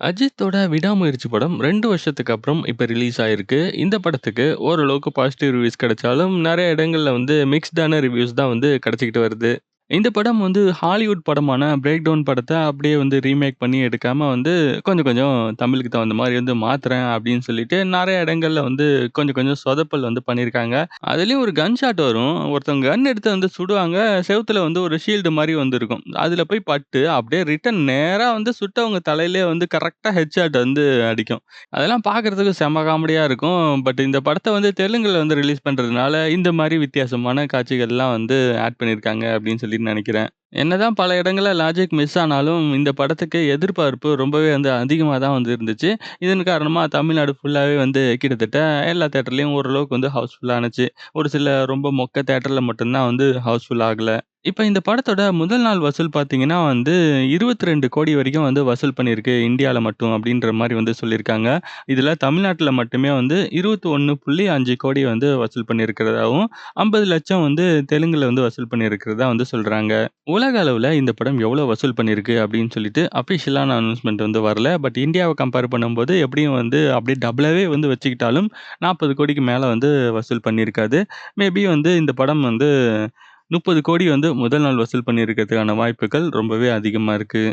அஜித்தோட விடாமுயற்சி படம் ரெண்டு வருஷத்துக்கு அப்புறம் இப்போ ரிலீஸ் ஆயிருக்கு. இந்த படத்துக்கு ஓரளவுக்கு பாசிட்டிவ் ரிவ்யூஸ் கிடைச்சாலும், நிறைய இடங்கள்ல வந்து மிக்ஸ்டான ரிவ்யூஸ் தான் வந்து கிடச்சிக்கிட்டு வருது. இந்த படம் வந்து ஹாலிவுட் படமான பிரேக் டவுன் படத்த அப்படியே வந்து ரீமேக் பண்ணி எடுக்காம வந்து கொஞ்சம் கொஞ்சம் தமிழுக்கு தகுந்த மாதிரி வந்து மாத்துறேன் அப்படின்னு சொல்லிட்டு நிறைய இடங்கள்ல வந்து கொஞ்சம் கொஞ்சம் சொதப்பல் வந்து பண்ணியிருக்காங்க. அதுலயும் ஒரு கன் ஷாட் வரும். ஒருத்தவங்க கன் எடுத்து வந்து சுடுவாங்க. செவுத்துல வந்து ஒரு ஷீல்டு மாதிரி வந்து இருக்கும். அதுல போய் பட்டு அப்படியே ரிட்டன் நேரா வந்து சுட்டவங்க தலையிலேயே வந்து கரெக்டாக ஹெட் ஷாட் வந்து அடிக்கும். அதெல்லாம் பார்க்கறதுக்கு செம காமெடியா இருக்கும். பட் இந்த படத்தை வந்து தெலுங்குல வந்து ரிலீஸ் பண்றதுனால, இந்த மாதிரி வித்தியாசமான காட்சிகள்லாம் வந்து ஆட் பண்ணியிருக்காங்க அப்படின்னு சொல்லி நினைக்கிறேன். என்னதான் பல இடங்கள்ல லாஜிக் மிஸ் ஆனாலும், இந்த படத்துக்கு எதிர்பார்ப்பு ரொம்பவே வந்து அதிகமா தான் வந்து இருந்துச்சு. இதன் காரணமா தமிழ்நாடு ஃபுல்லாவே வந்து கிட்டத்தட்ட எல்லா தியேட்டர்லயும் ஓரளவுக்கு வந்து ஹவுஸ்ஃபுல் ஆனுச்சு. ஒரு சில ரொம்ப மொக்க தியேட்டர்ல மட்டும் தான் வந்து ஹவுஸ்ஃபுல் ஆகல. இப்ப இந்த படத்தோட முதல் நாள் வசூல் பார்த்தீங்கன்னா வந்து 22,00,00,000 வரைக்கும் வந்து வசூல் பண்ணியிருக்கு இந்தியால மட்டும் அப்படின்ற மாரி வந்து சொல்லியிருக்காங்க. இதுல தமிழ்நாட்டுல மட்டுமே வந்து 21.5 வந்து வசூல் பண்ணியிருக்கிறதாவும், 50,00,000 வந்து தெலுங்குல வந்து வசூல் பண்ணியிருக்கிறதா வந்து சொல்றாங்க. உலக அளவில் இந்த படம் எவ்வளோ வசூல் பண்ணியிருக்கு அப்படின்னு சொல்லிட்டு அஃபிஷியலான அனௌன்ஸ்மெண்ட் வந்து வரல. பட் இந்தியாவை கம்பேர் பண்ணும்போது எப்படியும் வந்து அப்படியே டபுளாகவே வந்து வச்சுக்கிட்டாலும் நாற்பது கோடிக்கு மேலே வந்து வசூல் பண்ணியிருக்காது. மேபி வந்து இந்த படம் வந்து முப்பது கோடி வந்து முதல் நாள் வசூல் பண்ணியிருக்கிறதுக்கான வாய்ப்புகள் ரொம்பவே அதிகமாக இருக்குது